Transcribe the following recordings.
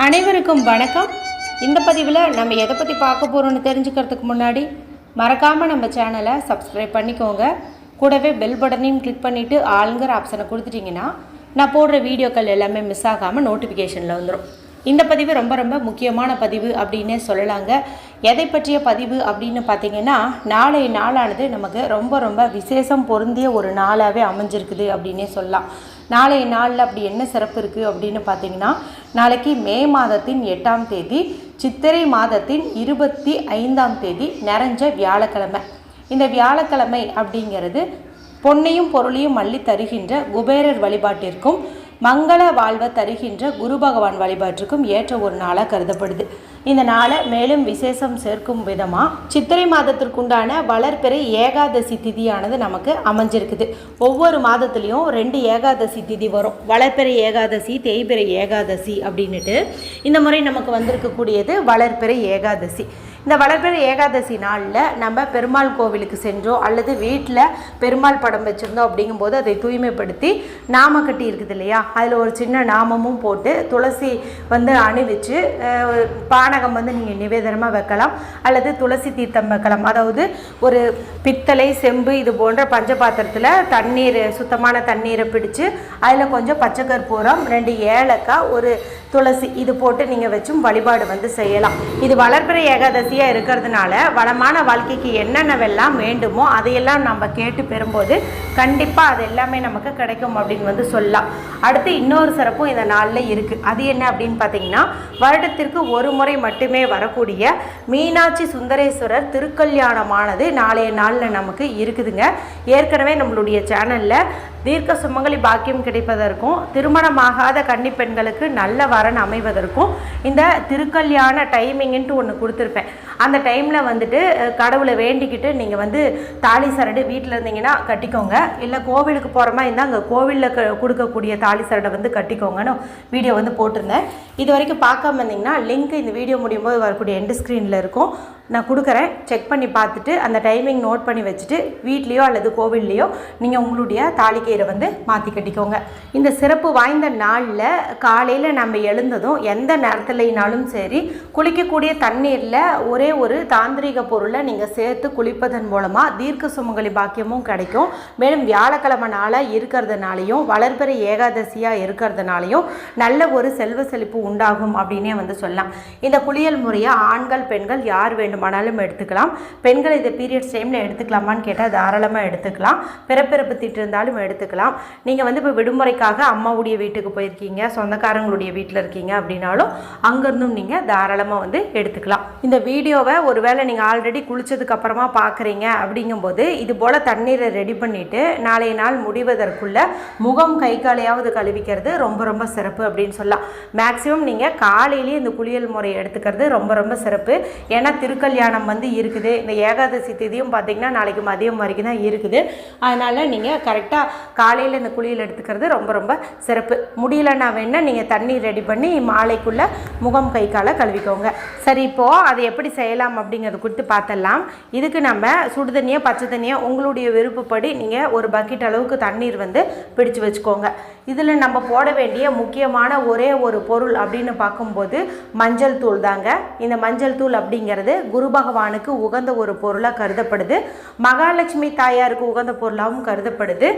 அனைவருக்கும் வணக்கம். இந்த பதிவில் நம்ம எதை பற்றி பார்க்க போகிறோம்னு தெரிஞ்சுக்கிறதுக்கு முன்னாடி மறக்காமல் நம்ம சேனலை சப்ஸ்கிரைப் பண்ணிக்கோங்க. கூடவே பெல் பட்டனையும் கிளிக் பண்ணிவிட்டு ஆளுங்கிற ஆப்ஷனை கொடுத்துட்டிங்கன்னா நான் போடுற வீடியோக்கள் எல்லாமே மிஸ் ஆகாமல் நோட்டிஃபிகேஷனில் வந்துடும் இந்த பதிவு ரொம்ப ரொம்ப முக்கியமான பதிவு அப்படின்னே சொல்லலாங்க. எதை பற்றிய பதிவு அப்படின்னு பார்த்தீங்கன்னா நாளைய நாளானது நமக்கு ரொம்ப ரொம்ப விசேஷம் பொருந்திய ஒரு நாளாகவே அமைஞ்சிருக்குது அப்படின்னே சொல்லலாம். நாளைய நாளில் அப்படி என்ன சிறப்பு இருக்குது அப்படின்னு பார்த்தீங்கன்னா நாளைக்கு மே மாதத்தின் எட்டாம் தேதி சித்திரை மாதத்தின் இருபத்தி ஐந்தாம் தேதி நிறைஞ்ச வியாழக்கிழமை. இந்த வியாழக்கிழமை அப்படிங்கிறது பொன்னையும் பொருளையும் அள்ளி தருகின்ற குபேரர் வழிபாட்டிற்கும் மங்கள வாழ்வை தருகின்ற குரு பகவான் வழிபாட்டிற்கும் ஏற்ற ஒரு நாளாக கருதப்படுது. இந்த நாளை மேலும் விசேஷம் சேர்க்கும் விதமாக சித்திரை மாதத்திற்குண்டான வளர்பிறை ஏகாதசி திதியானது நமக்கு அமைஞ்சிருக்குது. ஒவ்வொரு மாதத்துலேயும் ரெண்டு ஏகாதசி திதி வரும். வளர்பிறை ஏகாதசி தேய்பிறை ஏகாதசி அப்படின்னுட்டு இந்த முறை நமக்கு வந்திருக்கக்கூடியது வளர்பிறை ஏகாதசி. இந்த வளர்பிறை ஏகாதசி நாளில் நம்ம பெருமாள் கோவிலுக்கு சென்றோம் அல்லது வீட்டில் பெருமாள் படம் வச்சுருந்தோம் அப்படிங்கும்போது அதை தூய்மைப்படுத்தி நாம கட்டி இருக்குது இல்லையா? அதில் ஒரு சின்ன நாமமும் போட்டு துளசி வந்து அணிவிச்சு பானகம் வந்து நீங்கள் நிவேதனமாக வைக்கலாம் அல்லது துளசி தீர்த்தம் வைக்கலாம். அதாவது ஒரு பித்தளை செம்பு இது போன்ற பஞ்சபாத்திரத்தில் தண்ணீர் சுத்தமான தண்ணீரை பிடிச்சு அதில் கொஞ்சம் பச்சை கற்பூரம் ரெண்டு ஏலக்காய் ஒரு துளசி இது போட்டு நீங்கள் வச்சும் வழிபாடு வந்து செய்யலாம். இது வளர்பிறை ஏகாதசியாக இருக்கிறதுனால வளமான வாழ்க்கைக்கு என்னென்னவெல்லாம் வேண்டுமோ அதையெல்லாம் நம்ம கேட்டு பெறும்போது கண்டிப்பாக அது எல்லாமே நமக்கு கிடைக்கும் அப்படின்னு வந்து சொல்லலாம். அடுத்து இன்னொரு சிறப்பும் இந்த நாளில் இருக்குது அது என்ன அப்படின்னு பார்த்தீங்கன்னா வருடத்திற்கு ஒரு முறை மட்டுமே வரக்கூடிய மீனாட்சி சுந்தரேஸ்வரர் திருக்கல்யாணமானது நாளைய நாளில் நமக்கு இருக்குதுங்க. ஏற்கனவே நம்மளுடைய சேனலில் தீர்க்க சுமங்கலி பாக்கியம் கிடைப்பதற்கும் திருமணமாகாத கன்னி பெண்களுக்கு நல்ல வரன் அமைவதற்கும் இந்த திருக்கல்யாண டைமிங்ன்ட்டு ஒன்று கொடுத்துருப்பேன். அந்த டைமில் வந்துட்டு கடவுளை வேண்டிக்கிட்டு நீங்கள் வந்து தாலி சரடு வீட்டில் இருந்தீங்கன்னா கட்டிக்கோங்க. இல்லை கோவிலுக்கு போகிற மாதிரி இருந்தால் அங்கே கோவிலில் க கொடுக்கக்கூடிய தாலி சரடை வந்து கட்டிக்கோங்கன்னு வீடியோ வந்து போட்டிருந்தேன். இது வரைக்கும் பார்க்காம இருந்தீங்கன்னா லிங்க் இந்த வீடியோ முடியும் போது வரக்கூடிய எண்டு ஸ்க்ரீனில் இருக்கும். நான் கொடுக்குறேன். செக் பண்ணி பார்த்துட்டு அந்த டைமிங் நோட் பண்ணி வச்சுட்டு வீட்லேயோ அல்லது கோவில்லையோ நீங்கள் உங்களுடைய தாலிக்கயிறை வந்து மாற்றி கட்டிக்கோங்க. இந்த சிறப்பு வாய்ந்த நாளில் காலையில் நம்ம எழுந்ததும் எந்த நேரத்துலனாலும் சரி குளிக்கக்கூடிய தண்ணீரில் ஒரே ஒரு தாந்திரிக பொருளை நீங்கள் சேர்த்து குளிப்பதன் மூலமாக தீர்க்க சுமங்கலி பாக்கியமும் கிடைக்கும். மேலும் வியாழக்கிழமை நாளாக இருக்கிறதுனாலையும் வளர்பிறை ஏகாதசியாக இருக்கிறதுனாலையும் நல்ல ஒரு செல்வ செழிப்பு உண்டாகும் அப்படின்னே வந்து சொல்லலாம். இந்த குளியல் முறையை ஆண்கள் பெண்கள் யார் வேண்டுமானாலும் எடுத்துக்கலாம். பெண்கள் இதை பீரியட்ஸ் டைமில் எடுத்துக்கலாமான்னு கேட்டால் தாராளமாக எடுத்துக்கலாம். பிறப்பிறப்பு திட்டு இருந்தாலும் எடுத்துக்கலாம். நீங்கள் வந்து இப்போ விடுமுறைக்காக அம்மாவுடைய வீட்டுக்கு போயிருக்கீங்க சொந்தக்காரங்களுடைய வீட்டில் இருக்கீங்க அப்படின்னாலும் அங்கேருந்தும் நீங்கள் தாராளமாக வந்து எடுத்துக்கலாம். இந்த வீடியோவை ஒருவேளை நீங்கள் ஆல்ரெடி குளிச்சதுக்கு அப்புறமா பார்க்குறீங்க அப்படிங்கும்போது இது போல் தண்ணீரை ரெடி பண்ணிவிட்டு நாளைய நாள் முடிவதற்குள்ள முகம் கை காலையாவது கழுவிக்கிறது ரொம்ப ரொம்ப சிறப்பு அப்படின்னு சொல்லலாம். மேக்ஸிமம் நீங்கள் காலையிலேயே இந்த குளியல் முறையை எடுத்துக்கிறது ரொம்ப ரொம்ப சிறப்பு. ஏன்னா திருக்கல்யாணம் வந்து இருக்குது. இந்த ஏகாதசி திதியும் பார்த்திங்கன்னா நாளைக்கு மதியம் வரைக்கும் தான் இருக்குது. அதனால் நீங்கள் கரெக்டாக காலையில் இந்த குளியல் எடுத்துக்கிறது ரொம்ப ரொம்ப சிறப்பு. முடியலன்னா வேணால் நீங்கள் தண்ணி ரெடி பண்ணி மாலைக்குள்ளே முகம் கை காலை கழுவிக்கோங்க. சரி இப்போது அதை எப்படி செய்யலாம் அப்படிங்கிறத குறித்து பார்த்தலாம் இதுக்கு நம்ம சுடு தண்ணியோ பச்சை தண்ணியோ உங்களுடைய விருப்பப்படி நீங்கள் ஒரு பக்கெட் அளவுக்கு தண்ணீர் வந்து பிடிச்சு வச்சுக்கோங்க. இதில் நம்ம போட வேண்டிய முக்கியமான ஒரே ஒரு பொருள் அப்படின்னு பார்க்கும்போது மஞ்சள் தூள் தாங்க. இந்த மஞ்சள் தூள் அப்படிங்கிறது குரு பகவானுக்கு உகந்த ஒரு பொருளாக கருதப்படுது. மகாலட்சுமி தாயாருக்கு உகந்த பொருளாகவும் கருதப்படுது.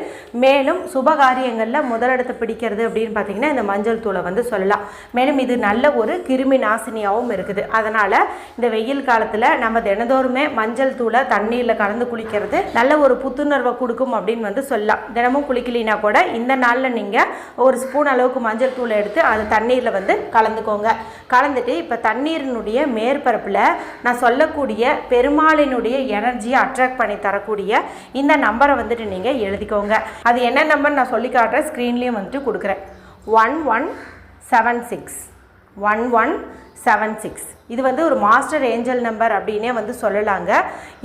மேலும் சுபகாரியங்களில் முதலிடத்தை பிடிக்கிறது அப்படின்னு பார்த்தீங்கன்னா இந்த மஞ்சள் தூளை வந்து சொல்லலாம். மேலும் இது நல்ல ஒரு கிருமி நாசினியாகவும் இருக்குது. அதனால் இந்த வெயில் காலத்தில் நம்ம தினந்தோறுமே மஞ்சள் தூளை தண்ணீரில் கலந்து குளிக்கிறது நல்ல ஒரு புத்துணர்வை கொடுக்கும் அப்படின்னு வந்து சொல்லலாம். தினமும் குளிக்கலினா கூட இந்த நாளில் நீங்கள் ஒரு ஸ்பூன் அளவுக்கு மஞ்சள் தூளை எடுத்து அது தண்ணீரில் வந்து கலந்துக்கோங்க. கலந்துட்டு இப்போ தண்ணீரினுடைய மேற்பரப்பில் நான் சொல்லக்கூடிய பெருமாளினுடைய எனர்ஜியை அட்ராக்ட் பண்ணி தரக்கூடிய இந்த நம்பரை வந்துட்டு நீங்கள் எழுதிக்கோங்க. அது என்ன நம்பர் நான் சொல்லி காட்டுறேன். ஸ்க்ரீன்லேயும் வந்துட்டு கொடுக்குறேன். One one seven six one one seven six இது வந்து ஒரு மாஸ்டர் ஏஞ்சல் நம்பர் அப்படின்னே வந்து சொல்லலாங்க.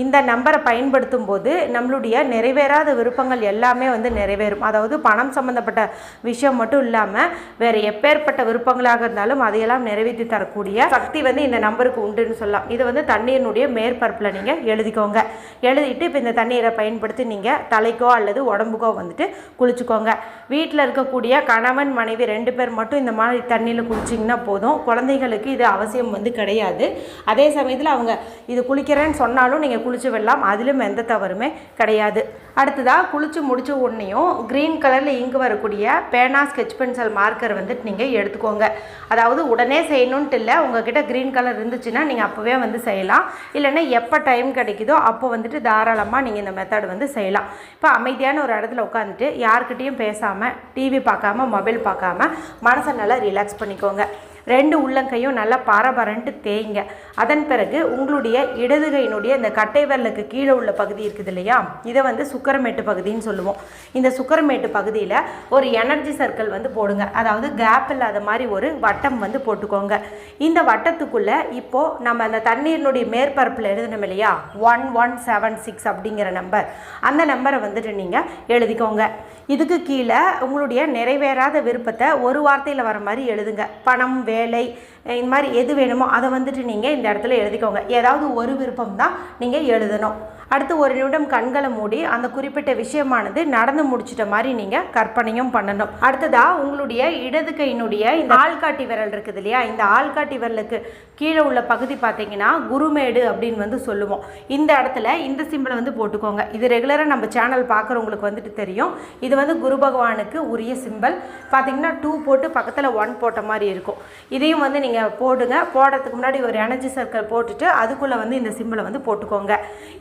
இந்த நம்பரை பயன்படுத்தும் போது நம்மளுடைய நிறைவேறாத விருப்பங்கள் எல்லாமே வந்து நிறைவேறும். அதாவது பணம் சம்மந்தப்பட்ட விஷயம் மட்டும் இல்லாமல் வேறு எப்பேற்பட்ட விருப்பங்களாக இருந்தாலும் அதையெல்லாம் நிறைவேற்றி தரக்கூடிய சக்தி வந்து இந்த நம்பருக்கு உண்டுன்னு சொல்லலாம். இது வந்து தண்ணீரினுடைய மேற்பரப்பில் நீங்கள் எழுதிக்கோங்க. எழுதிட்டு இப்போ இந்த தண்ணீரை பயன்படுத்தி நீங்கள் தலைக்கோ அல்லது உடம்புக்கோ வந்துட்டு குளிச்சுக்கோங்க. வீட்டில் இருக்கக்கூடிய கணவன் மனைவி ரெண்டு பேர் மட்டும் இந்த மாதிரி தண்ணியில் குளிச்சிங்கன்னா போதும். குழந்தைகளுக்கு இது அவசியம் வந்து கிடையாது. கிடையாது. அதே சமயத்தில் அவங்க இது குளிக்கிறேன்னு சொன்னாலும் நீங்கள் குளிச்சு விடலாம். அதிலும் எந்த தவறுமே கிடையாது. அடுத்ததாக குளிச்சு முடிச்ச உடனேயும் க்ரீன் கலரில் இங்கு வரக்கூடிய பேனா ஸ்கெச் பென்சில் மார்க்கர் வந்துட்டு நீங்கள் எடுத்துக்கோங்க. அதாவது உடனே செய்யணுன்ட்டு இல்லை உங்ககிட்ட க்ரீன் கலர் இருந்துச்சுன்னா நீங்கள் அப்போவே வந்து செய்யலாம். இல்லைன்னா எப்போ டைம் கிடைக்குதோ அப்போ வந்துட்டு தாராளமாக நீங்கள் இந்த மெத்தட் வந்து செய்யலாம். இப்போ அமைதியான ஒரு இடத்துல உட்காந்துட்டு யார்கிட்டேயும் பேசாமல் டிவி பார்க்காம மொபைல் பார்க்காம மனசை நல்லா ரிலாக்ஸ் பண்ணிக்கோங்க. ரெண்டு உள்ளங்கையும் நல்லா பரபரன்ட்டு தேய்ங்க. அதன் பிறகு உங்களுடைய இடது கையினுடைய இந்த கட்டை விரலுக்கு கீழே உள்ள பகுதி இருக்குது இல்லையா? இதை வந்து சுக்கரமேட்டு பகுதின்னு சொல்லுவோம். இந்த சுக்கரமேட்டு பகுதியில் ஒரு எனர்ஜி சர்க்கிள் வந்து போடுங்க. அதாவது கேப் இல்லாத மாதிரி ஒரு வட்டம் வந்து போட்டுக்கோங்க. இந்த வட்டத்துக்குள்ளே இப்போது நம்ம அந்த தண்ணீரினுடைய மேற்பரப்பில் எழுதணும் இல்லையா? ஒன் ஒன் செவன் சிக்ஸ் அப்படிங்கிற நம்பர் அந்த நம்பரை வந்துட்டு நீங்கள் எழுதிக்கோங்க. இதுக்கு கீழே உங்களுடைய நிறைவேறாத விருப்பத்தை ஒரு வார்த்தையில் வர மாதிரி எழுதுங்க. பணம் வே வேலை இந்த மாதிரி எது வேணுமோ அதை வந்துட்டு நீங்கள் இந்த இடத்துல எழுதிக்கோங்க. ஏதாவது ஒரு விருப்பம் தான் நீங்கள் எழுதணும். அடுத்து ஒரு நிமிடம் கண்களை மூடி அந்த குறிப்பிட்ட விஷயமானது நடந்து முடிச்சிட்ட மாதிரி நீங்கள் கற்பனையும் பண்ணணும். அடுத்ததாக உங்களுடைய இடது கையினுடைய இந்த ஆள்காட்டி விரல் இருக்குது இல்லையா? இந்த ஆள்காட்டி விரலுக்கு கீழே உள்ள பகுதி பார்த்தீங்கன்னா குருமேடு அப்படின்னு வந்து சொல்லுவோம். இந்த இடத்துல இந்த சிம்பிளை வந்து போட்டுக்கோங்க. இது ரெகுலராக நம்ம சேனல் பார்க்குறவங்களுக்கு வந்துட்டு தெரியும். இது வந்து குரு பகவானுக்கு உரிய சிம்பிள் பார்த்தீங்கன்னா டூ போட்டு பக்கத்தில் ஒன் போட்ட மாதிரி இருக்கும். இதையும் வந்து நீங்கள் போடுங்க. போடுறதுக்கு முன்னாடி ஒரு எனர்ஜி சர்க்கிள் போட்டுட்டு அதுக்குள்ளே வந்து இந்த சிம்பிளை வந்து போட்டுக்கோங்க.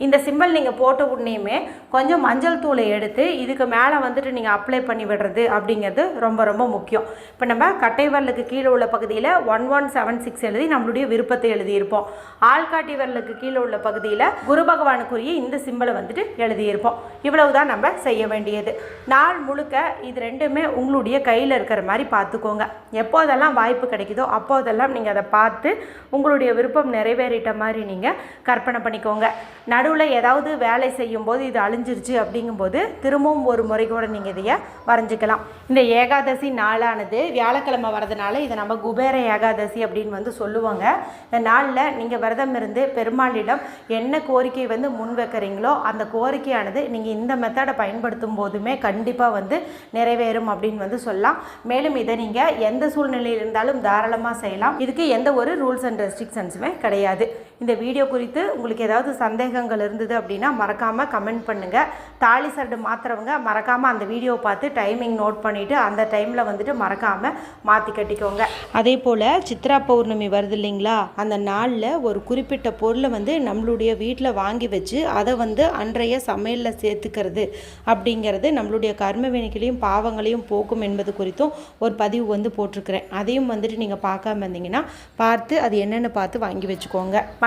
இந்த சிம்பிள் நீங்கள் போட்ட உடனேயுமே கொஞ்சம் மஞ்சள் தூளை எடுத்து இதுக்கு மேலே வந்துட்டு நீங்கள் அப்ளை பண்ணி விடுறது அப்படிங்கிறது ரொம்ப ரொம்ப முக்கியம். இப்போ நம்ம கட்டைவரலுக்கு கீழே உள்ள பகுதியில் ஒன் ஒன் செவன் சிக்ஸ் எழுதி நம்மளுடைய விருப்பத்தை எழுதியிருப்போம். ஆள்காட்டி வரலுக்கு கீழே உள்ள பகுதியில் குரு பகவானுக்குரிய இந்த சிம்பிளை வந்துட்டு எழுதியிருப்போம். இவ்வளவு தான் நம்ம செய்ய வேண்டியது. நாள் முழுக்க இது ரெண்டுமே உங்களுடைய கையில் இருக்கிற மாதிரி பார்த்துக்கோங்க. எப்போதெல்லாம் வாய்ப்பு கிடைக்குதோ அப்போதெல்லாம் நீங்கள் அதை பார்த்து உங்களுடைய விருப்பம் நிறைவேறிட்ட மாதிரி நீங்கள் கற்பனை பண்ணிக்கோங்க. நடுவில் ஏதாவது வேலை செய்யும்போது இது அழிஞ்சிருச்சு அப்படிங்கும்போது திரும்பவும் ஒரு முறை கூட நீங்கள் இதைய வரைஞ்சிக்கலாம். இந்த ஏகாதசி நாளானது வியாழக்கிழமை வரதுனால இதை நம்ம குபேர ஏகாதசி அப்படின்னு வந்து சொல்லுவாங்க. இந்த நாளில் நீங்கள் விரதம் இருந்து பெருமாளிடம் என்ன கோரிக்கை வந்து முன் வைக்கிறீங்களோ அந்த கோரிக்கையானது நீங்கள் இந்த மெத்தடை பயன்படுத்தும் போதுமே கண்டிப்பாக வந்து நிறைவேறும் அப்படின்னு வந்து சொல்லலாம். மேலும் இதை நீங்கள் எந்த சூழ்நிலையில் இருந்தாலும் தாராளமாக செய்யலாம். இதுக்கு எந்த ஒரு ரூல்ஸ் அண்ட் ரெஸ்ட்ரிக்ஷன்ஸுமே கிடையாது. இந்த வீடியோ குறித்து உங்களுக்கு ஏதாவது சந்தேகங்கள் இருந்தது அப்படின்னா மறக்காமல் கமெண்ட் பண்ணுங்கள் தாலி சரடு மாற்றுறவங்க மறக்காமல் அந்த வீடியோவை பார்த்து டைமிங் நோட் பண்ணிவிட்டு அந்த டைமில் வந்துட்டு மறக்காமல் மாற்றி கட்டிக்கோங்க. அதே போல் சித்ரா பௌர்ணமி வருது இல்லைங்களா? அந்த நாளில் ஒரு குறிப்பிட்ட பொருளை வந்து நம்மளுடைய வீட்டில் வாங்கி வச்சு அதை வந்து அன்றைய சமையலில் சேர்த்துக்கிறது அப்படிங்கிறது நம்மளுடைய கர்ம வினைகளையும் பாவங்களையும் போக்கும் என்பது குறித்தும் ஒரு பதிவு வந்து போட்டிருக்கிறேன். அதையும் வந்துட்டு நீங்கள் பார்க்காம இருந்தீங்கன்னா பார்த்து அது என்னென்னு பார்த்து வாங்கி வச்சுக்கோங்க.